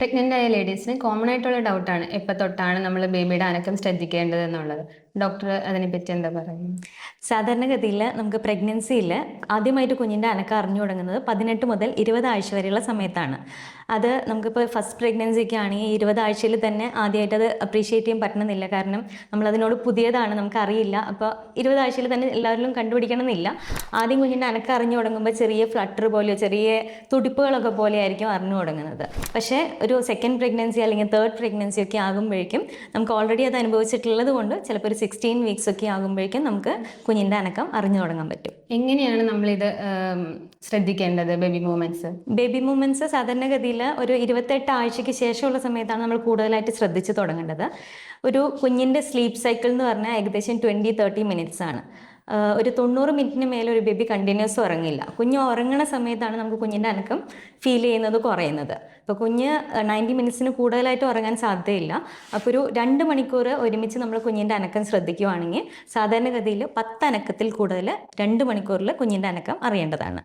Pregnant ആയ ലേഡീസിന് common ആയിട്ടുള്ള ഡൗട്ട് ആണ്. എപ്പോൾ തൊട്ടാണ് നമ്മൾ ബേബിയുടെ അനക്കം ശ്രദ്ധിക്കേണ്ടത് എന്നുള്ളത്. ഡോക്ടർ അതിനെപ്പറ്റി എന്താ പറയുന്നത് സാധാരണഗതിയിൽ നമുക്ക് പ്രഗ്നൻസിയിൽ ആദ്യമായിട്ട് കുഞ്ഞിന്റെ അനക്കം അറിഞ്ഞു തുടങ്ങുന്നത് പതിനെട്ട് മുതൽ ഇരുപത് ആഴ്ച വരെയുള്ള സമയത്താണ്. അത് നമുക്കിപ്പോൾ ഫസ്റ്റ് പ്രഗ്നൻസിക്ക് ആണെങ്കിൽ ഇരുപത് ആഴ്ചയിൽ തന്നെ ആദ്യമായിട്ട് അത് അപ്രീഷിയേറ്റ് ചെയ്യാൻ പറ്റണമെന്നില്ല. കാരണം നമ്മളതിനോട് പുതിയതാണ് നമുക്ക് അറിയില്ല അപ്പോൾ ഇരുപത് ആഴ്ചയിൽ തന്നെ എല്ലാവരിലും കണ്ടുപിടിക്കണം എന്നില്ല ആദ്യം കുഞ്ഞിന്റെ അനക്കം അറിഞ്ഞു തുടങ്ങുമ്പോൾ ചെറിയ ഫ്ലട്ടർ പോലെയോ ചെറിയ തുടിപ്പുകളൊക്കെ പോലെയായിരിക്കും അറിഞ്ഞു തുടങ്ങുന്നത്. പക്ഷേ ഒരു സെക്കൻഡ് പ്രഗ്നൻസി അല്ലെങ്കിൽ തേർഡ് പ്രഗ്നൻസി ഒക്കെ ആകുമ്പോഴേക്കും നമുക്ക് ഓൾറെഡി അത് അനുഭവിച്ചിട്ടുള്ളത് കൊണ്ട് ചിലപ്പോൾ ഒരു സിക്സ്റ്റീൻ വീക്സ് ഒക്കെ ആകുമ്പോഴേക്കും നമുക്ക് കുഞ്ഞിന്റെ അനക്കം അറിഞ്ഞു തുടങ്ങാൻ പറ്റും. എങ്ങനെയാണ് നമ്മളിത് ശ്രദ്ധിക്കേണ്ടത് ബേബി മൂവ്മെന്റ്സ് ബേബി മൂവ്മെന്റ്സ് സാധാരണഗതിയിൽ ഒരു ഇരുപത്തെട്ട് ആഴ്ചയ്ക്ക് ശേഷമുള്ള സമയത്താണ് നമ്മൾ കൂടുതലായിട്ട് ശ്രദ്ധിച്ചു തുടങ്ങേണ്ടത്. ഒരു കുഞ്ഞിന്റെ സ്ലീപ്പ് സൈക്കിൾ എന്ന് പറഞ്ഞാൽ ഏകദേശം ട്വന്റി തേർട്ടി മിനിറ്റ്സ് ആണ്. ഒരു തൊണ്ണൂറ് മിനിറ്റിന് മേലെ ഒരു ബേബി കണ്ടിന്യൂസ് ഉറങ്ങില്ല. കുഞ്ഞ് ഉറങ്ങുന്ന സമയത്താണ് നമുക്ക് കുഞ്ഞിന്റെ അനക്കം ഫീൽ ചെയ്യുന്നത് കുറയുന്നത്. അപ്പോൾ കുഞ്ഞ് നയന്റി മിനിറ്റ്സിന് കൂടുതലായിട്ട് ഉറങ്ങാൻ സാധ്യതയില്ല. അപ്പോൾ ഒരു രണ്ട് മണിക്കൂർ ഒരുമിച്ച് നമ്മൾ കുഞ്ഞിന്റെ അനക്കം ശ്രദ്ധിക്കുവാണെങ്കിൽ സാധാരണഗതിയിൽ പത്ത് അനക്കത്തിൽ കൂടുതൽ രണ്ട് മണിക്കൂറിൽ കുഞ്ഞിന്റെ അനക്കം അറിയേണ്ടതാണ്.